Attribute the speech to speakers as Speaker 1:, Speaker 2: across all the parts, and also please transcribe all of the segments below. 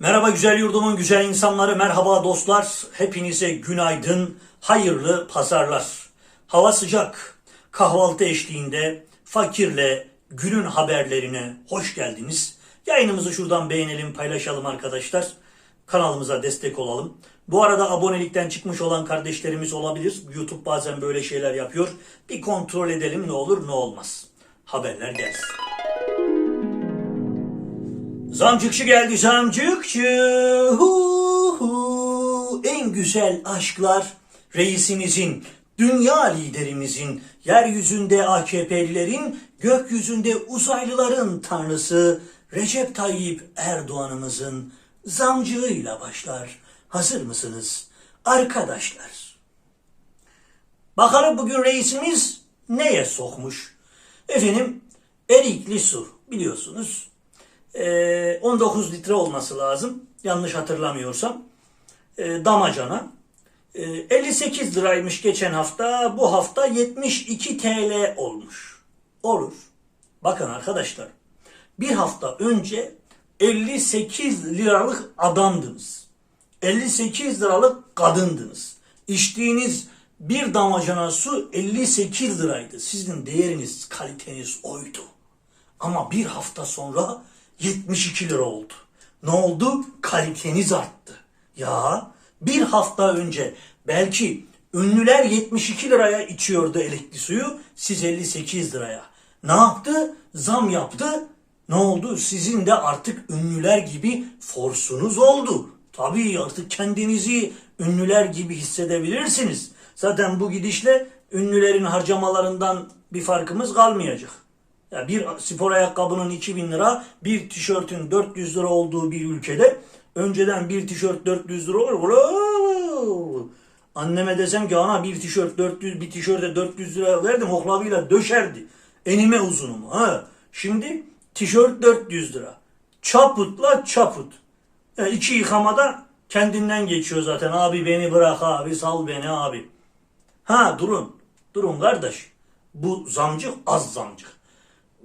Speaker 1: Merhaba güzel yurdumun güzel insanları, merhaba dostlar. Hepinize günaydın, hayırlı pazarlar. Hava sıcak, kahvaltı eşliğinde fakirle günün haberlerine hoş geldiniz. Yayınımızı şuradan beğenelim, paylaşalım arkadaşlar. Kanalımıza destek olalım. Bu arada abonelikten çıkmış olan kardeşlerimiz olabilir. YouTube bazen böyle şeyler yapıyor. Bir kontrol edelim ne olur ne olmaz. Haberler gelsin. Zamcıkçı geldi zamcıkçı. Hu hu. En güzel aşklar reisimizin, dünya liderimizin, yeryüzünde AKP'lilerin, gökyüzünde uzaylıların tanrısı Recep Tayyip Erdoğan'ımızın zamcığıyla başlar. Hazır mısınız arkadaşlar? Bakalım bugün reisimiz neye sokmuş? Efendim erikli su biliyorsunuz. Ee, 19 litre olması lazım. Yanlış hatırlamıyorsam. Ee, damacana. Ee, 58 liraymış geçen hafta. Bu hafta 72 TL olmuş. Olur. Bakın arkadaşlar. Bir hafta önce 58 liralık adamdınız. 58 liralık kadındınız. İçtiğiniz bir damacana su 58 liraydı. Sizin değeriniz, kaliteniz oydu. Ama bir hafta sonra 72 lira oldu. Ne oldu? Kaliteniz arttı. Ya bir hafta önce belki ünlüler 72 liraya içiyordu elekli suyu, siz 58 liraya. Ne yaptı? Zam yaptı. Ne oldu? Sizin de artık ünlüler gibi forsunuz oldu. Tabii artık kendinizi ünlüler gibi hissedebilirsiniz. Zaten bu gidişle ünlülerin harcamalarından bir farkımız kalmayacak. Ya bir spor ayakkabının 2000 lira, bir tişörtün 400 lira olduğu bir ülkede önceden bir tişört 400 lira olur. Anneme desem ki ana bir tişört 400 bir tişörte 400 lira verdim oklavıyla döşerdi. Enime uzunum ha. Şimdi tişört 400 lira. Çaputla çaput. Yani iki yıkamada kendinden geçiyor zaten. Abi beni bırak abi sal beni abi. Ha durun. Durun kardeş. Bu zamcık az zamcık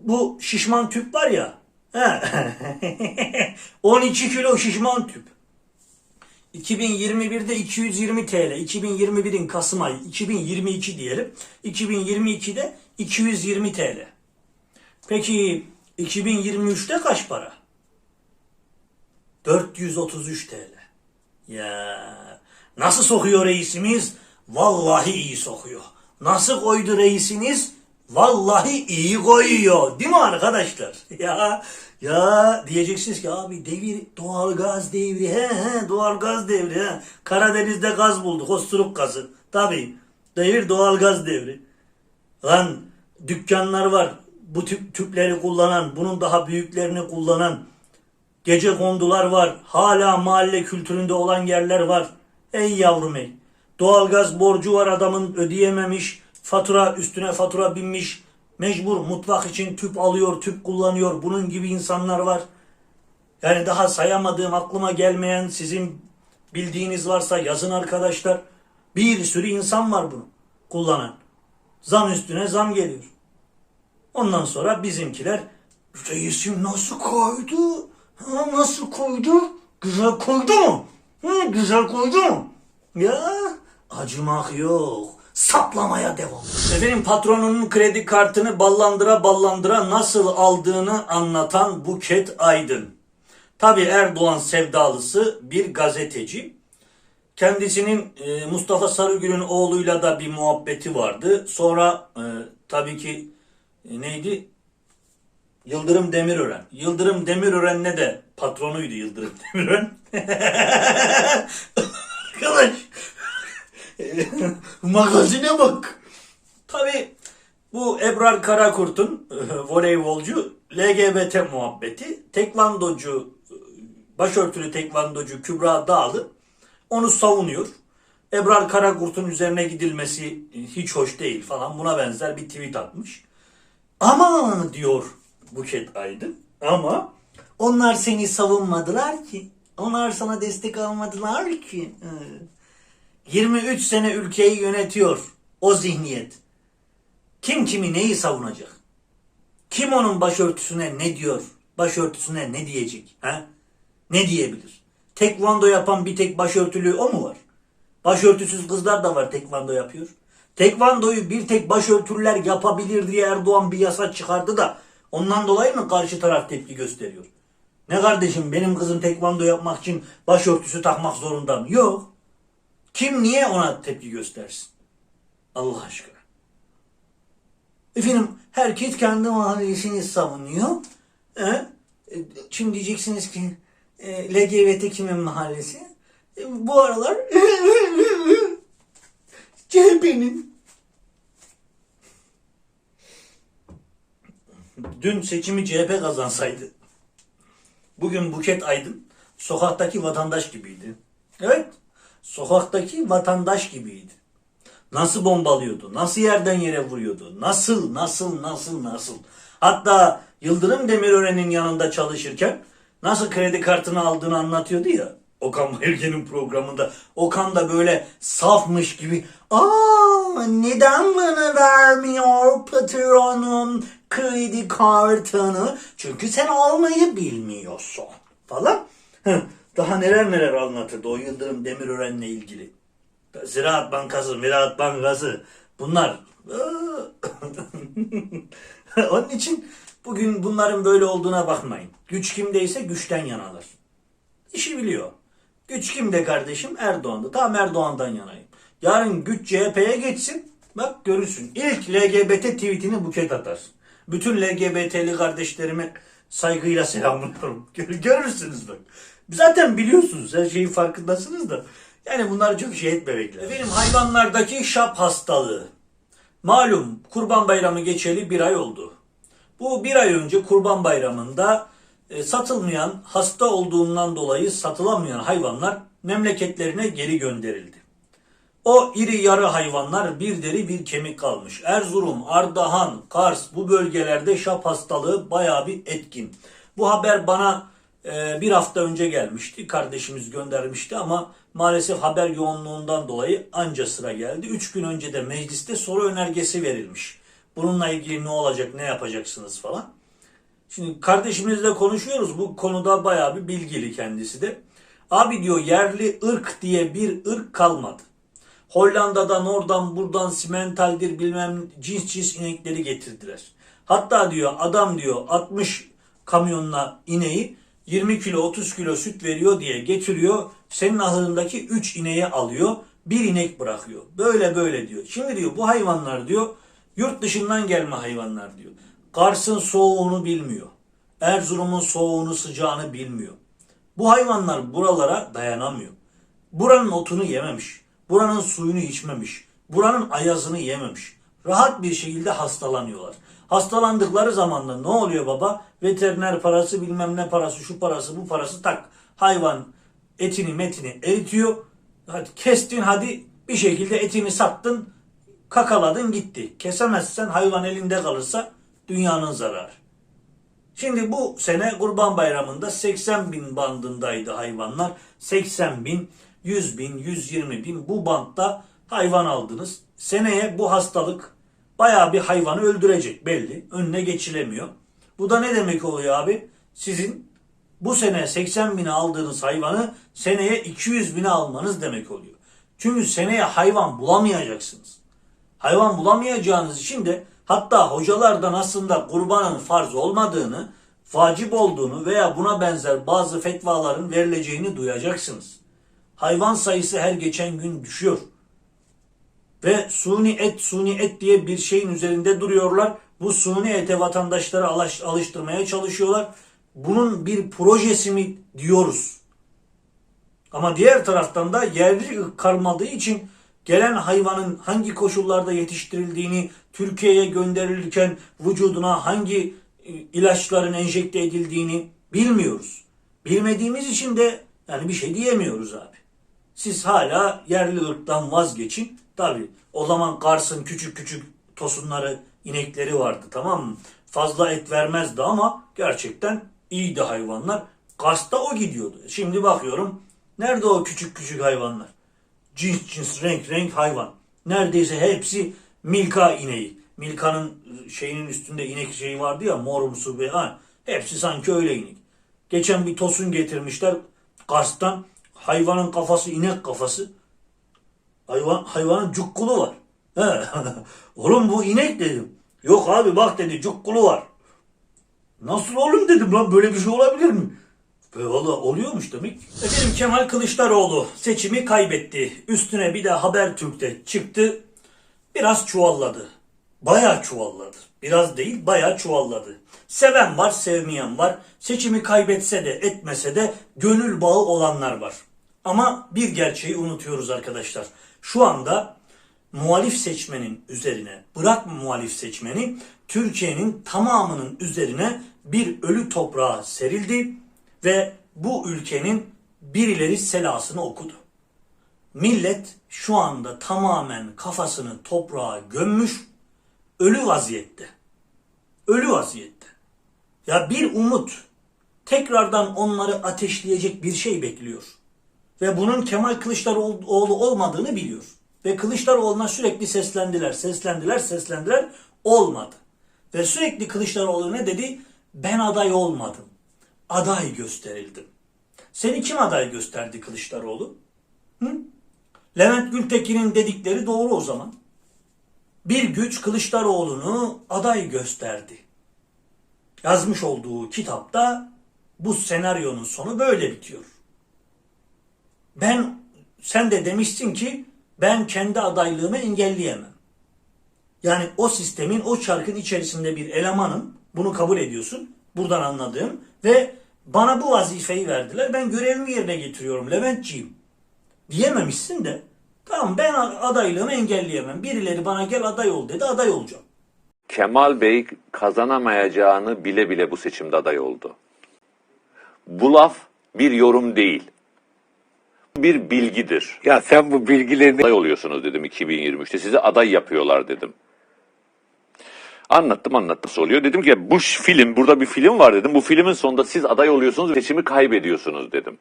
Speaker 1: bu şişman tüp var ya. He. 12 kilo şişman tüp. 2021'de 220 TL. 2021'in Kasım ayı. 2022 diyelim. 2022'de 220 TL. Peki 2023'te kaç para? 433 TL. Ya nasıl sokuyor reisimiz? Vallahi iyi sokuyor. Nasıl koydu reisiniz? Vallahi iyi koyuyor. Değil mi arkadaşlar? Ya ya diyeceksiniz ki abi devir doğal gaz devri. He he doğal gaz devri. He. Karadeniz'de gaz bulduk. Osturuk gazı. Tabii. Devir doğal gaz devri. Lan dükkanlar var. Bu tüp, tüpleri kullanan, bunun daha büyüklerini kullanan gece kondular var. Hala mahalle kültüründe olan yerler var. Ey yavrum ey. Doğalgaz borcu var adamın ödeyememiş. Fatura üstüne fatura binmiş. Mecbur mutfak için tüp alıyor, tüp kullanıyor. Bunun gibi insanlar var. Yani daha sayamadığım aklıma gelmeyen sizin bildiğiniz varsa yazın arkadaşlar. Bir sürü insan var bunu kullanan. Zam üstüne zam geliyor. Ondan sonra bizimkiler reisim nasıl koydu? Ha, nasıl koydu? Güzel koydu mu? Hı, güzel koydu mu? Ya acımak yok. Saplamaya devam. Efendim patronunun kredi kartını ballandıra ballandıra nasıl aldığını anlatan Buket Aydın. Tabi Erdoğan sevdalısı bir gazeteci. Kendisinin e, Mustafa Sarıgül'ün oğluyla da bir muhabbeti vardı. Sonra e, tabii ki e, neydi? Yıldırım Demirören. Yıldırım Demirören ne de patronuydu Yıldırım Demirören. Arkadaş. Magazine bak. Tabi bu Ebrar Karakurt'un e, voleybolcu LGBT muhabbeti. Tekvandocu, e, başörtülü tekvandocu Kübra Dağlı onu savunuyor. Ebrar Karakurt'un üzerine gidilmesi e, hiç hoş değil falan buna benzer bir tweet atmış. Ama diyor Buket Aydın ama onlar seni savunmadılar ki. Onlar sana destek almadılar ki. Evet. 23 sene ülkeyi yönetiyor o zihniyet. Kim kimi neyi savunacak? Kim onun başörtüsüne ne diyor? Başörtüsüne ne diyecek? Ha? Ne diyebilir? Tekvando yapan bir tek başörtülü o mu var? Başörtüsüz kızlar da var tekvando yapıyor. Tekvandoyu bir tek başörtülüler yapabilir diye Erdoğan bir yasa çıkardı da ondan dolayı mı karşı taraf tepki gösteriyor? Ne kardeşim benim kızım tekvando yapmak için başörtüsü takmak zorunda mı? Yok. Kim niye ona tepki göstersin? Allah aşkına. Efendim herkes kendi mahallesini savunuyor. E, şimdi diyeceksiniz ki e, LGBT kimin mahallesi? E, bu aralar CHP'nin. Dün seçimi CHP kazansaydı bugün Buket Aydın sokaktaki vatandaş gibiydi. Evet sokaktaki vatandaş gibiydi. Nasıl bombalıyordu? Nasıl yerden yere vuruyordu? Nasıl, nasıl, nasıl, nasıl? Hatta Yıldırım Demirören'in yanında çalışırken nasıl kredi kartını aldığını anlatıyordu ya. Okan Bayülgen'in programında. Okan da böyle safmış gibi Aa neden bana vermiyor patronum kredi kartını? Çünkü sen almayı bilmiyorsun falan. Daha neler neler anlatırdı o Yıldırım Demirören'le ilgili. Ziraat Bankası, Miraat Bankası bunlar. Onun için bugün bunların böyle olduğuna bakmayın. Güç kimdeyse güçten yanalar. İşi biliyor. Güç kimde kardeşim? Erdoğan'da. Tamam Erdoğan'dan yanayım. Yarın güç CHP'ye geçsin. Bak görürsün. İlk LGBT tweetini Buket atar. Bütün LGBT'li kardeşlerime saygıyla selamlıyorum. Gör- Görürsünüz bak. Zaten biliyorsunuz her şeyin farkındasınız da. Yani bunları çok şey etmemek lazım. Efendim hayvanlardaki şap hastalığı. Malum kurban bayramı geçeli bir ay oldu. Bu bir ay önce kurban bayramında e, satılmayan, hasta olduğundan dolayı satılamayan hayvanlar memleketlerine geri gönderildi. O iri yarı hayvanlar bir deri bir kemik kalmış. Erzurum, Ardahan, Kars bu bölgelerde şap hastalığı bayağı bir etkin. Bu haber bana bir hafta önce gelmişti. Kardeşimiz göndermişti ama maalesef haber yoğunluğundan dolayı anca sıra geldi. Üç gün önce de mecliste soru önergesi verilmiş. Bununla ilgili ne olacak, ne yapacaksınız falan. Şimdi kardeşimizle konuşuyoruz. Bu konuda bayağı bir bilgili kendisi de. Abi diyor yerli ırk diye bir ırk kalmadı. Hollanda'dan oradan buradan simentaldir bilmem cins cins inekleri getirdiler. Hatta diyor adam diyor 60 kamyonla ineği 20 kilo 30 kilo süt veriyor diye getiriyor. Senin ahırındaki 3 ineği alıyor. Bir inek bırakıyor. Böyle böyle diyor. Şimdi diyor bu hayvanlar diyor yurt dışından gelme hayvanlar diyor. Kars'ın soğuğunu bilmiyor. Erzurum'un soğuğunu sıcağını bilmiyor. Bu hayvanlar buralara dayanamıyor. Buranın otunu yememiş. Buranın suyunu içmemiş. Buranın ayazını yememiş. Rahat bir şekilde hastalanıyorlar. Hastalandıkları zaman da ne oluyor baba? Veteriner parası bilmem ne parası şu parası bu parası tak. Hayvan etini metini eritiyor. Hadi kestin hadi bir şekilde etini sattın kakaladın gitti. Kesemezsen hayvan elinde kalırsa dünyanın zararı. Şimdi bu sene Kurban Bayramı'nda 80 bin bandındaydı hayvanlar. 80 bin, 100 bin, 120 bin bu bantta hayvan aldınız. Seneye bu hastalık bayağı bir hayvanı öldürecek belli. Önüne geçilemiyor. Bu da ne demek oluyor abi? Sizin bu sene 80 bine aldığınız hayvanı seneye 200 bine almanız demek oluyor. Çünkü seneye hayvan bulamayacaksınız. Hayvan bulamayacağınız için de hatta hocalardan aslında kurbanın farz olmadığını, vacip olduğunu veya buna benzer bazı fetvaların verileceğini duyacaksınız. Hayvan sayısı her geçen gün düşüyor. Ve suni et, suni et diye bir şeyin üzerinde duruyorlar. Bu suni ete vatandaşları alış- alıştırmaya çalışıyorlar. Bunun bir projesi mi diyoruz. Ama diğer taraftan da yerli ırk kalmadığı için gelen hayvanın hangi koşullarda yetiştirildiğini, Türkiye'ye gönderilirken vücuduna hangi e, ilaçların enjekte edildiğini bilmiyoruz. Bilmediğimiz için de yani bir şey diyemiyoruz abi. Siz hala yerli ırktan vazgeçin. Tabi o zaman Kars'ın küçük küçük tosunları, inekleri vardı tamam mı? Fazla et vermezdi ama gerçekten iyiydi hayvanlar. Kars'ta o gidiyordu. Şimdi bakıyorum nerede o küçük küçük hayvanlar? Cins cins renk renk hayvan. Neredeyse hepsi Milka ineği. Milka'nın şeyinin üstünde inek şeyi vardı ya morumsu bir ha. Hepsi sanki öyle inek. Geçen bir tosun getirmişler Kars'tan. hayvanın kafası inek kafası. Hayvan, hayvanın cukkulu var. He. oğlum bu inek dedim. Yok abi bak dedi cukkulu var. Nasıl oğlum dedim lan böyle bir şey olabilir mi? Ve valla oluyormuş demek. Efendim Kemal Kılıçdaroğlu seçimi kaybetti. Üstüne bir de Habertürk'te çıktı. Biraz çuvalladı. Bayağı çuvalladı. Biraz değil bayağı çuvalladı. Seven var sevmeyen var. Seçimi kaybetse de etmese de gönül bağı olanlar var. Ama bir gerçeği unutuyoruz arkadaşlar. Şu anda muhalif seçmenin üzerine, bırak muhalif seçmeni, Türkiye'nin tamamının üzerine bir ölü toprağa serildi ve bu ülkenin birileri selasını okudu. Millet şu anda tamamen kafasını toprağa gömmüş, ölü vaziyette. Ölü vaziyette. Ya bir umut, tekrardan onları ateşleyecek bir şey bekliyor. Ve bunun Kemal Kılıçdaroğlu olmadığını biliyor. Ve Kılıçdaroğlu'na sürekli seslendiler, seslendiler, seslendiler. Olmadı. Ve sürekli Kılıçdaroğlu ne dedi? Ben aday olmadım. Aday gösterildim. Seni kim aday gösterdi Kılıçdaroğlu? Hı? Levent Gültekin'in dedikleri doğru o zaman. Bir güç Kılıçdaroğlu'nu aday gösterdi. Yazmış olduğu kitapta bu senaryonun sonu böyle bitiyor. Ben sen de demişsin ki ben kendi adaylığımı engelleyemem. Yani o sistemin o çarkın içerisinde bir elemanım. Bunu kabul ediyorsun. Buradan anladığım ve bana bu vazifeyi verdiler. Ben görevimi yerine getiriyorum Leventciğim. Diyememişsin de tamam ben adaylığımı engelleyemem. Birileri bana gel aday ol dedi aday olacağım.
Speaker 2: Kemal Bey kazanamayacağını bile bile bu seçimde aday oldu. Bu laf bir yorum değil. Bir bilgidir.
Speaker 3: Ya sen bu bilgilerini
Speaker 2: Aday oluyorsunuz dedim 2023'te. Sizi aday yapıyorlar dedim. Anlattım anlattım nasıl oluyor. Dedim ki bu film burada bir film var dedim. Bu filmin sonunda siz aday oluyorsunuz ve seçimi kaybediyorsunuz dedim.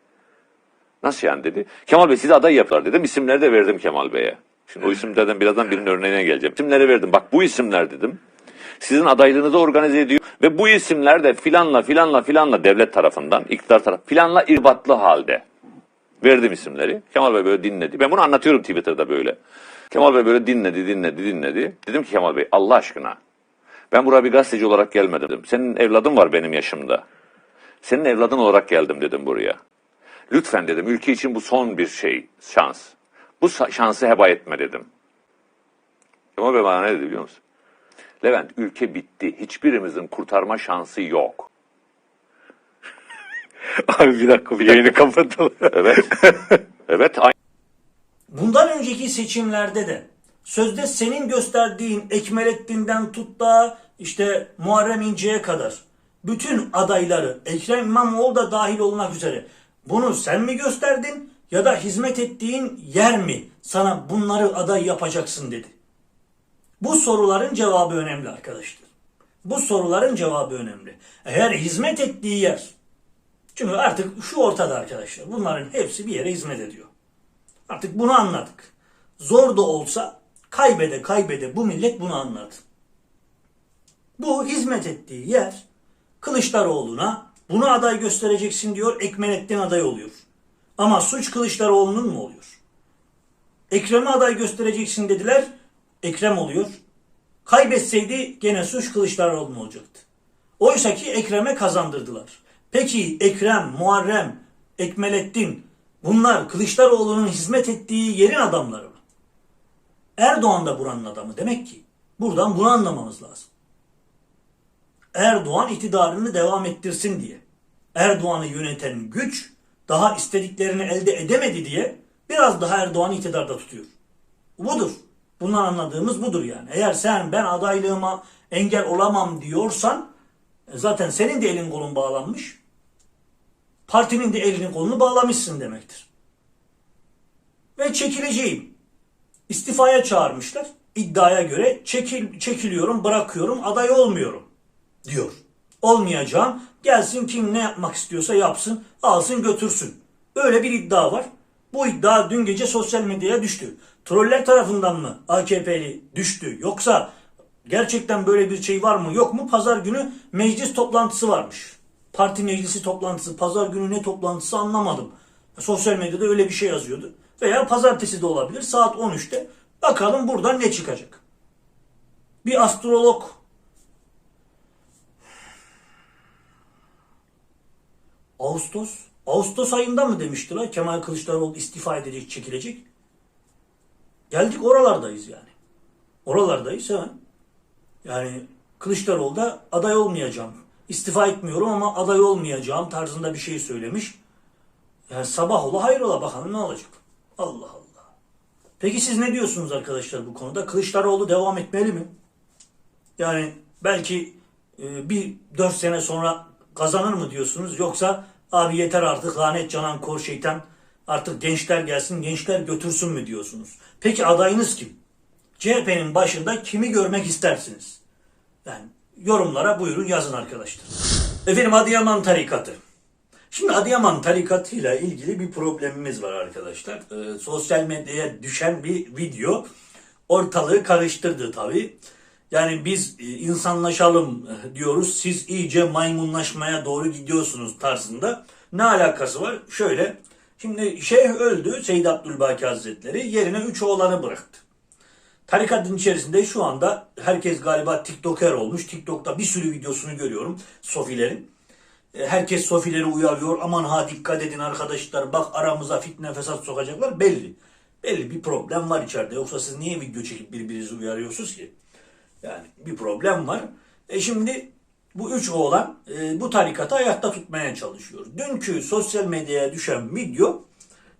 Speaker 2: Nasıl yani dedi. Kemal Bey sizi aday yaptılar dedim. İsimleri de verdim Kemal Bey'e. Şimdi o isimlerden birazdan birinin örneğine geleceğim. İsimleri verdim. Bak bu isimler dedim. Sizin adaylığınızı organize ediyor ve bu isimler de filanla filanla filanla devlet tarafından, iktidar tarafı filanla irbatlı halde. Verdim isimleri. Kemal Bey böyle dinledi. Ben bunu anlatıyorum Twitter'da böyle. Kemal Bey böyle dinledi, dinledi, dinledi. Dedim ki Kemal Bey Allah aşkına ben buraya bir gazeteci olarak gelmedim. Senin evladın var benim yaşımda. Senin evladın olarak geldim dedim buraya. Lütfen dedim ülke için bu son bir şey, şans. Bu şansı heba etme dedim. Kemal Bey bana ne dedi biliyor musun? Levent ülke bitti. Hiçbirimizin kurtarma şansı yok.
Speaker 3: abi bir dakika bir yayını kapatalım.
Speaker 2: Evet. evet. Aynı.
Speaker 1: Bundan önceki seçimlerde de sözde senin gösterdiğin Ekmelettin'den tut da işte Muharrem İnce'ye kadar bütün adayları Ekrem İmamoğlu da dahil olmak üzere bunu sen mi gösterdin ya da hizmet ettiğin yer mi sana bunları aday yapacaksın dedi. Bu soruların cevabı önemli arkadaşlar. Bu soruların cevabı önemli. Eğer hizmet ettiği yer çünkü artık şu ortada arkadaşlar. Bunların hepsi bir yere hizmet ediyor. Artık bunu anladık. Zor da olsa kaybede kaybede bu millet bunu anladı. Bu hizmet ettiği yer Kılıçdaroğlu'na bunu aday göstereceksin diyor Ekmenettin aday oluyor. Ama suç Kılıçdaroğlu'nun mu oluyor? Ekrem'e aday göstereceksin dediler. Ekrem oluyor. Kaybetseydi gene suç Kılıçdaroğlu'nun olacaktı. Oysa ki Ekrem'e kazandırdılar. Peki Ekrem, Muharrem, Ekmelettin bunlar Kılıçdaroğlu'nun hizmet ettiği yerin adamları mı? Erdoğan da buranın adamı demek ki. Buradan bunu anlamamız lazım. Erdoğan iktidarını devam ettirsin diye. Erdoğan'ı yöneten güç daha istediklerini elde edemedi diye biraz daha Erdoğan'ı iktidarda tutuyor. Budur. Bundan anladığımız budur yani. Eğer sen ben adaylığıma engel olamam diyorsan e, zaten senin de elin kolun bağlanmış. Partinin de elini kolunu bağlamışsın demektir. Ve çekileceğim. İstifaya çağırmışlar. İddiaya göre çekil, çekiliyorum, bırakıyorum, aday olmuyorum diyor. Olmayacağım. Gelsin kim ne yapmak istiyorsa yapsın, alsın götürsün. Öyle bir iddia var. Bu iddia dün gece sosyal medyaya düştü. Troller tarafından mı AKP'li düştü? Yoksa gerçekten böyle bir şey var mı yok mu? Pazar günü meclis toplantısı varmış. Parti meclisi toplantısı. Pazar günü ne toplantısı anlamadım. Sosyal medyada öyle bir şey yazıyordu. Veya pazartesi de olabilir saat 13'te. Bakalım buradan ne çıkacak. Bir astrolog Ağustos Ağustos ayında mı demişti la Kemal Kılıçdaroğlu istifa edecek, çekilecek. Geldik oralardayız yani. Oralardayız hemen. Yani Kılıçdaroğlu da aday olmayacağım. İstifa etmiyorum ama aday olmayacağım tarzında bir şey söylemiş. Yani sabah ola hayrola bakalım ne olacak. Allah Allah. Peki siz ne diyorsunuz arkadaşlar bu konuda? Kılıçdaroğlu devam etmeli mi? Yani belki e, bir dört sene sonra kazanır mı diyorsunuz? Yoksa abi yeter artık lanet canan kor şeytan artık gençler gelsin gençler götürsün mü diyorsunuz? Peki adayınız kim? CHP'nin başında kimi görmek istersiniz? Yani yorumlara buyurun yazın arkadaşlar. Efendim Adıyaman tarikatı. Şimdi Adıyaman tarikatıyla ilgili bir problemimiz var arkadaşlar. Ee, sosyal medyaya düşen bir video ortalığı karıştırdı tabii. Yani biz e, insanlaşalım e, diyoruz. Siz iyice maymunlaşmaya doğru gidiyorsunuz tarzında. Ne alakası var? Şöyle. Şimdi şeyh öldü Seyyid Abdülbaki Hazretleri. Yerine üç oğlanı bıraktı. Tarikatın içerisinde şu anda herkes galiba TikToker olmuş. TikTok'ta bir sürü videosunu görüyorum Sofilerin. E, Herkes Sofileri uyarıyor. Aman ha dikkat edin arkadaşlar. Bak aramıza fitne fesat sokacaklar. Belli. Belli bir problem var içeride. Yoksa siz niye video çekip birbirinizi uyarıyorsunuz ki? Yani bir problem var. E şimdi bu üç oğlan e, bu tarikatı hayatta tutmaya çalışıyor. Dünkü sosyal medyaya düşen video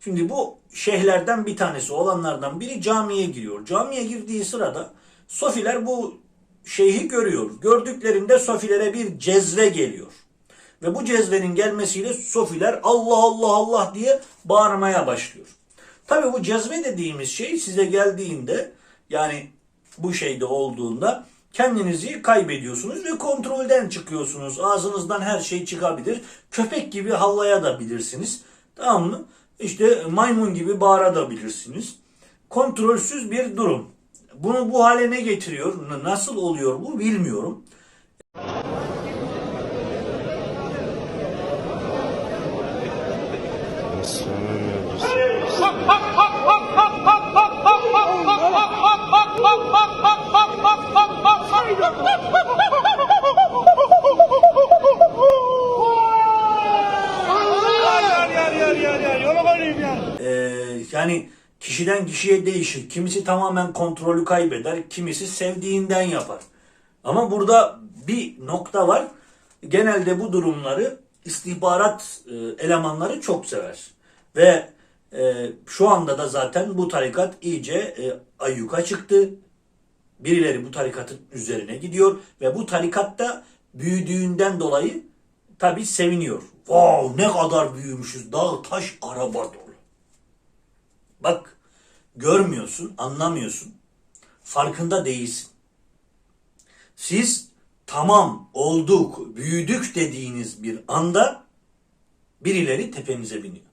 Speaker 1: Şimdi bu şeyhlerden bir tanesi olanlardan biri camiye giriyor. Camiye girdiği sırada sofiler bu şeyhi görüyor. Gördüklerinde sofilere bir cezve geliyor. Ve bu cezvenin gelmesiyle sofiler Allah Allah Allah diye bağırmaya başlıyor. Tabi bu cezve dediğimiz şey size geldiğinde yani bu şeyde olduğunda kendinizi kaybediyorsunuz ve kontrolden çıkıyorsunuz. Ağzınızdan her şey çıkabilir. Köpek gibi havlayabilirsiniz. Tamam mı? İşte maymun gibi bağırabilirsiniz. Kontrolsüz bir durum. Bunu bu hale ne getiriyor? Nasıl oluyor bu bilmiyorum. Yani kişiden kişiye değişir. Kimisi tamamen kontrolü kaybeder, kimisi sevdiğinden yapar. Ama burada bir nokta var. Genelde bu durumları istihbarat e, elemanları çok sever. Ve e, şu anda da zaten bu tarikat iyice e, ayyuka çıktı. Birileri bu tarikatın üzerine gidiyor ve bu tarikatta büyüdüğünden dolayı tabi seviniyor. Wow ne kadar büyümüşüz. Dağ, taş, araba. Bak görmüyorsun, anlamıyorsun. Farkında değilsin. Siz tamam olduk, büyüdük dediğiniz bir anda birileri tepenize biniyor.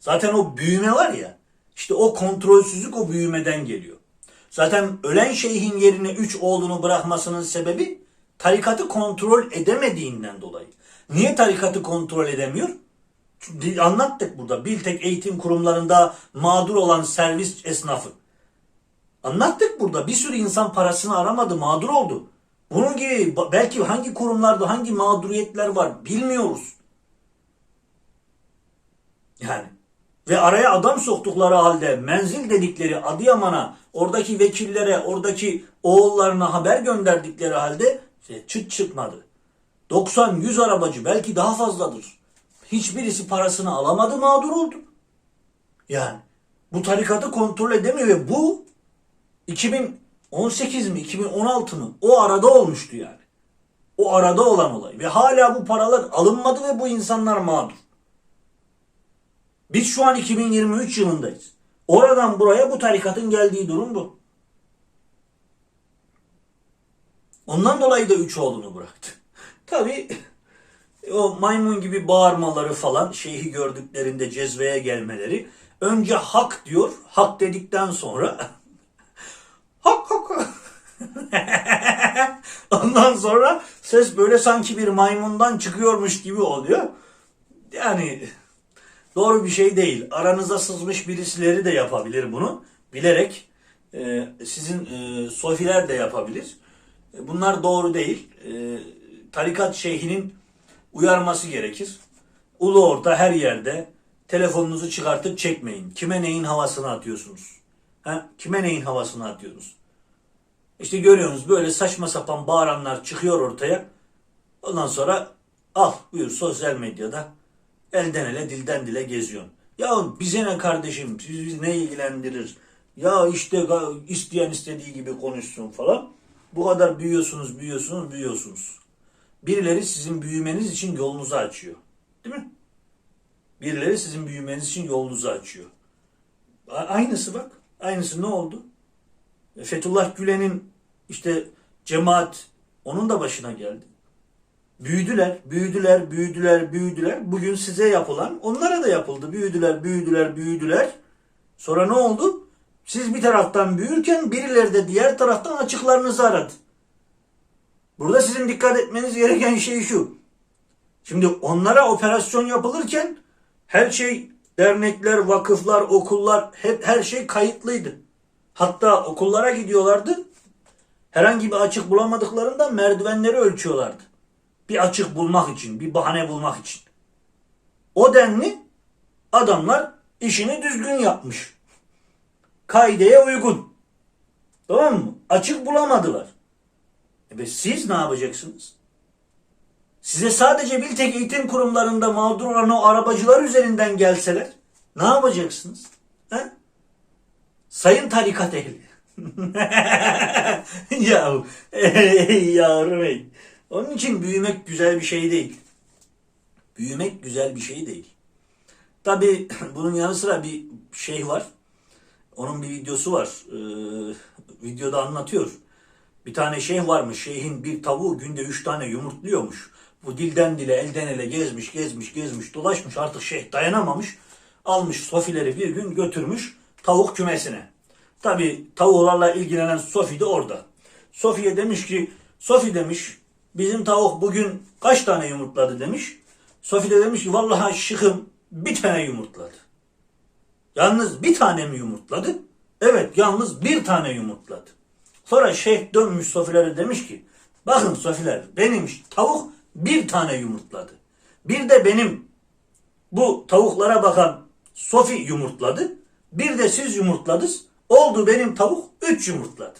Speaker 1: Zaten o büyüme var ya, işte o kontrolsüzlük o büyümeden geliyor. Zaten ölen şeyhin yerine üç oğlunu bırakmasının sebebi tarikatı kontrol edemediğinden dolayı. Niye tarikatı kontrol edemiyor? Anlattık burada. Biltek eğitim kurumlarında mağdur olan servis esnafı. Anlattık burada. Bir sürü insan parasını aramadı, mağdur oldu. Bunun gibi belki hangi kurumlarda hangi mağduriyetler var bilmiyoruz. Yani ve araya adam soktukları halde menzil dedikleri Adıyaman'a, oradaki vekillere, oradaki oğullarına haber gönderdikleri halde işte çıt çıkmadı. 90-100 arabacı belki daha fazladır. Hiçbirisi parasını alamadı mağdur oldu. Yani bu tarikatı kontrol edemiyor ve bu 2018 mi 2016 mı o arada olmuştu yani. O arada olan olay ve hala bu paralar alınmadı ve bu insanlar mağdur. Biz şu an 2023 yılındayız. Oradan buraya bu tarikatın geldiği durum bu. Ondan dolayı da üç oğlunu bıraktı. Tabii o maymun gibi bağırmaları falan şeyhi gördüklerinde cezveye gelmeleri. Önce hak diyor. Hak dedikten sonra hak hak. Ondan sonra ses böyle sanki bir maymundan çıkıyormuş gibi oluyor. Yani doğru bir şey değil. Aranıza sızmış birisileri de yapabilir bunu. Bilerek e, sizin e, sofiler de yapabilir. E, bunlar doğru değil. E, tarikat şeyhinin uyarması gerekir. Ulu orta her yerde telefonunuzu çıkartıp çekmeyin. Kime neyin havasını atıyorsunuz? Ha? Kime neyin havasını atıyorsunuz? İşte görüyorsunuz böyle saçma sapan bağıranlar çıkıyor ortaya. Ondan sonra al buyur sosyal medyada elden ele dilden dile geziyorsun. Ya bize ne kardeşim siz biz ne ilgilendirir? Ya işte isteyen istediği gibi konuşsun falan. Bu kadar büyüyorsunuz, büyüyorsunuz, büyüyorsunuz. Birileri sizin büyümeniz için yolunuzu açıyor. Değil mi? Birileri sizin büyümeniz için yolunuzu açıyor. Aynısı bak. Aynısı ne oldu? E, Fethullah Gülen'in işte cemaat onun da başına geldi. Büyüdüler, büyüdüler, büyüdüler, büyüdüler. Bugün size yapılan onlara da yapıldı. Büyüdüler, büyüdüler, büyüdüler. Sonra ne oldu? Siz bir taraftan büyürken birileri de diğer taraftan açıklarınızı aradı. Burada sizin dikkat etmeniz gereken şey şu. Şimdi onlara operasyon yapılırken her şey dernekler, vakıflar, okullar hep her şey kayıtlıydı. Hatta okullara gidiyorlardı. Herhangi bir açık bulamadıklarında merdivenleri ölçüyorlardı. Bir açık bulmak için, bir bahane bulmak için. O denli adamlar işini düzgün yapmış. Kaideye uygun. Tamam mı? Açık bulamadılar. E be siz ne yapacaksınız? Size sadece bir tek eğitim kurumlarında mağdur olan o arabacılar üzerinden gelseler ne yapacaksınız? He? Sayın tarikat ehli. ya ey yavrum ey. Onun için büyümek güzel bir şey değil. Büyümek güzel bir şey değil. Tabi bunun yanı sıra bir şey var. Onun bir videosu var. Ee, videoda anlatıyor. Bir tane şeyh varmış. Şeyhin bir tavuğu günde üç tane yumurtluyormuş. Bu dilden dile, elden ele gezmiş, gezmiş, gezmiş, dolaşmış. Artık şeyh dayanamamış. Almış sofileri bir gün götürmüş tavuk kümesine. Tabi tavuklarla ilgilenen Sofi de orada. Sofi'ye demiş ki, Sofi demiş, bizim tavuk bugün kaç tane yumurtladı demiş. Sofi de demiş ki, vallahi şıkım bir tane yumurtladı. Yalnız bir tane mi yumurtladı? Evet yalnız bir tane yumurtladı. Sonra şeyh dönmüş sofilere demiş ki bakın sofiler benim tavuk bir tane yumurtladı. Bir de benim bu tavuklara bakan sofi yumurtladı. Bir de siz yumurtladınız. Oldu benim tavuk üç yumurtladı.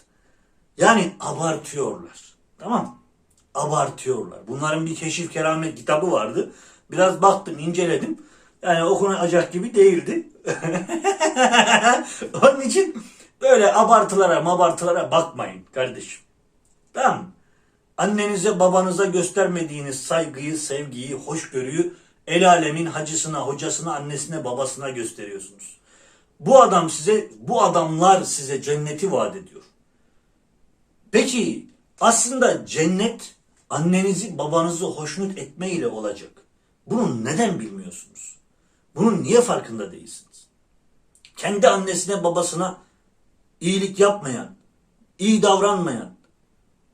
Speaker 1: Yani abartıyorlar. Tamam Abartıyorlar. Bunların bir keşif keramet kitabı vardı. Biraz baktım inceledim. Yani okunacak gibi değildi. Onun için böyle abartılara mabartılara bakmayın kardeşim. Tamam? Annenize babanıza göstermediğiniz saygıyı, sevgiyi, hoşgörüyü el alemin hacısına, hocasına, annesine, babasına gösteriyorsunuz. Bu adam size, bu adamlar size cenneti vaat ediyor. Peki aslında cennet annenizi babanızı hoşnut etmeyle olacak. Bunu neden bilmiyorsunuz? Bunun niye farkında değilsiniz? Kendi annesine babasına iyilik yapmayan, iyi davranmayan,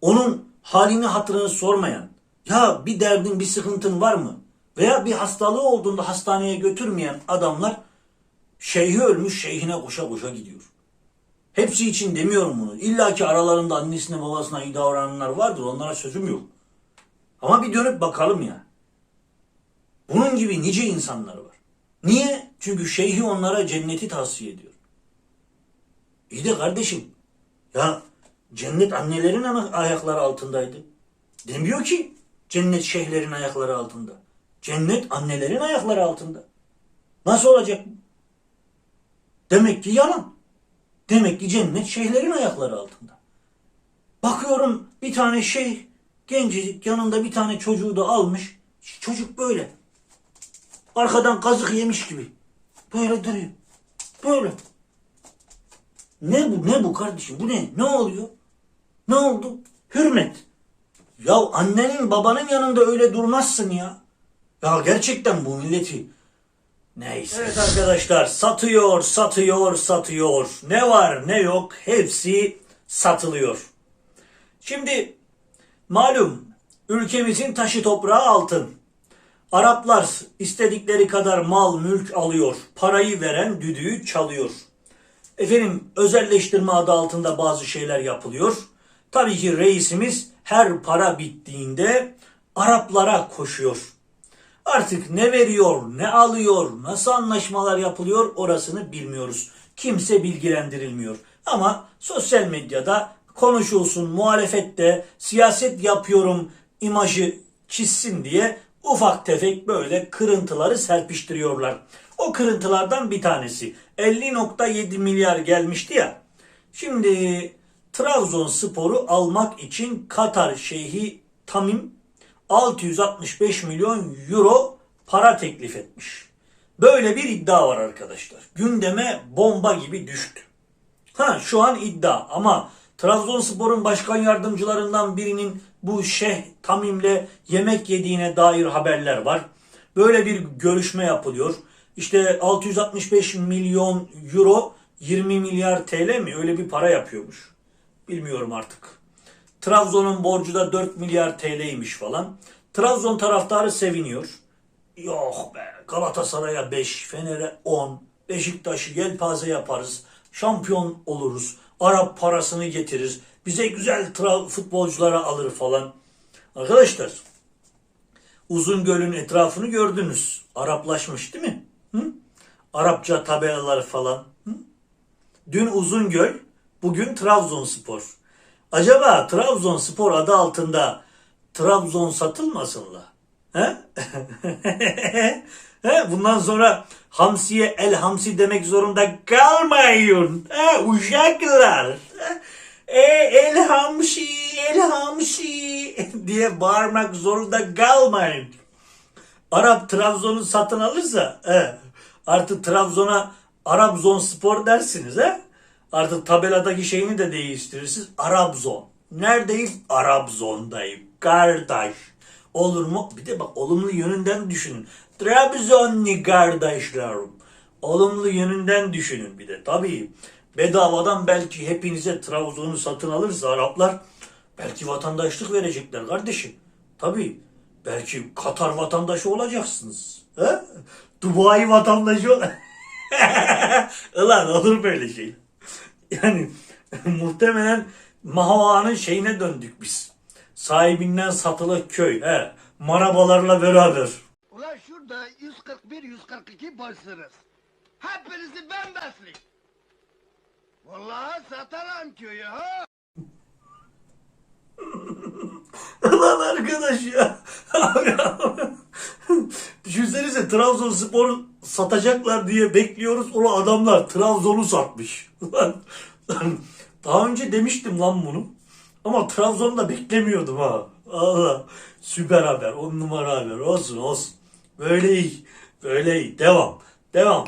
Speaker 1: onun halini hatırını sormayan, ya bir derdin bir sıkıntın var mı? Veya bir hastalığı olduğunda hastaneye götürmeyen adamlar şeyhi ölmüş şeyhine koşa koşa gidiyor. Hepsi için demiyorum bunu. İlla ki aralarında annesine babasına iyi davrananlar vardır. Onlara sözüm yok. Ama bir dönüp bakalım ya. Bunun gibi nice insanlar var. Niye? Çünkü şeyhi onlara cenneti tavsiye ediyor. İyi de kardeşim ya cennet annelerin ayakları altındaydı. Demiyor ki cennet şeyhlerin ayakları altında. Cennet annelerin ayakları altında. Nasıl olacak? Demek ki yalan. Demek ki cennet şeyhlerin ayakları altında. Bakıyorum bir tane şeyh gencecik yanında bir tane çocuğu da almış. Çocuk böyle. Arkadan kazık yemiş gibi. Böyle duruyor. Böyle. Ne bu ne bu kardeşim bu ne? Ne oluyor? Ne oldu? Hürmet. Ya annenin babanın yanında öyle durmazsın ya. Ya gerçekten bu milleti Neyse. Evet arkadaşlar satıyor, satıyor, satıyor. Ne var ne yok hepsi satılıyor. Şimdi malum ülkemizin taşı toprağı altın. Araplar istedikleri kadar mal mülk alıyor. Parayı veren düdüğü çalıyor. Efendim özelleştirme adı altında bazı şeyler yapılıyor. Tabii ki reisimiz her para bittiğinde Araplara koşuyor. Artık ne veriyor, ne alıyor, nasıl anlaşmalar yapılıyor orasını bilmiyoruz. Kimse bilgilendirilmiyor. Ama sosyal medyada konuşulsun, muhalefette siyaset yapıyorum imajı çizsin diye ufak tefek böyle kırıntıları serpiştiriyorlar. O kırıntılardan bir tanesi 50.7 milyar gelmişti ya. Şimdi Trabzonspor'u almak için Katar Şeyhi Tamim 665 milyon euro para teklif etmiş. Böyle bir iddia var arkadaşlar. Gündeme bomba gibi düştü. Ha şu an iddia ama Trabzonspor'un başkan yardımcılarından birinin bu Şeyh Tamim'le yemek yediğine dair haberler var. Böyle bir görüşme yapılıyor. İşte 665 milyon euro 20 milyar TL mi öyle bir para yapıyormuş. Bilmiyorum artık. Trabzon'un borcu da 4 milyar TL'ymiş falan. Trabzon taraftarı seviniyor. Yok be Galatasaray'a 5, Fener'e 10, Beşiktaş'ı yelpaze yaparız. Şampiyon oluruz. Arap parasını getirir. Bize güzel futbolculara alır falan. Arkadaşlar Uzungöl'ün etrafını gördünüz. Araplaşmış değil mi? Hı? Arapça tabelalar falan. Hı? Dün Uzungöl, bugün Trabzonspor. Acaba Trabzonspor adı altında Trabzon satılmasın la? He? Bundan sonra hamsiye el hamsi demek zorunda kalmayın. He? Uşaklar. E, el hamsi, el hamsi diye bağırmak zorunda kalmayın. Arap Trabzon'u satın alırsa he, artık Trabzon'a Arapzon Spor dersiniz he. Artık tabeladaki şeyini de değiştirirsiniz. Arapzon. Neredeyim? Arapzon'dayım. Kardeş. Olur mu? Bir de bak olumlu yönünden düşünün. Trabzonlu kardeşlerim. Olumlu yönünden düşünün bir de. Tabii bedavadan belki hepinize Trabzon'u satın alırsa Araplar belki vatandaşlık verecekler kardeşim. Tabii belki Katar vatandaşı olacaksınız. He? Dubai vatandaşı Ulan olur böyle şey. Yani muhtemelen Mahava'nın şeyine döndük biz. Sahibinden satılı köy. He. Marabalarla beraber.
Speaker 4: Ulan şurada 141-142 başsınız. Hepinizi ben besleyeyim. Vallahi satarım köyü ha.
Speaker 1: Lan arkadaş ya. Düşünsenize Trabzonspor'u satacaklar diye bekliyoruz. Onu adamlar Trabzon'u satmış. Lan, Daha önce demiştim lan bunu. Ama Trabzon'da beklemiyordum ha. Allah. Süper haber. On numara haber. Olsun olsun. Böyle iyi. Böyle iyi. Devam. Devam.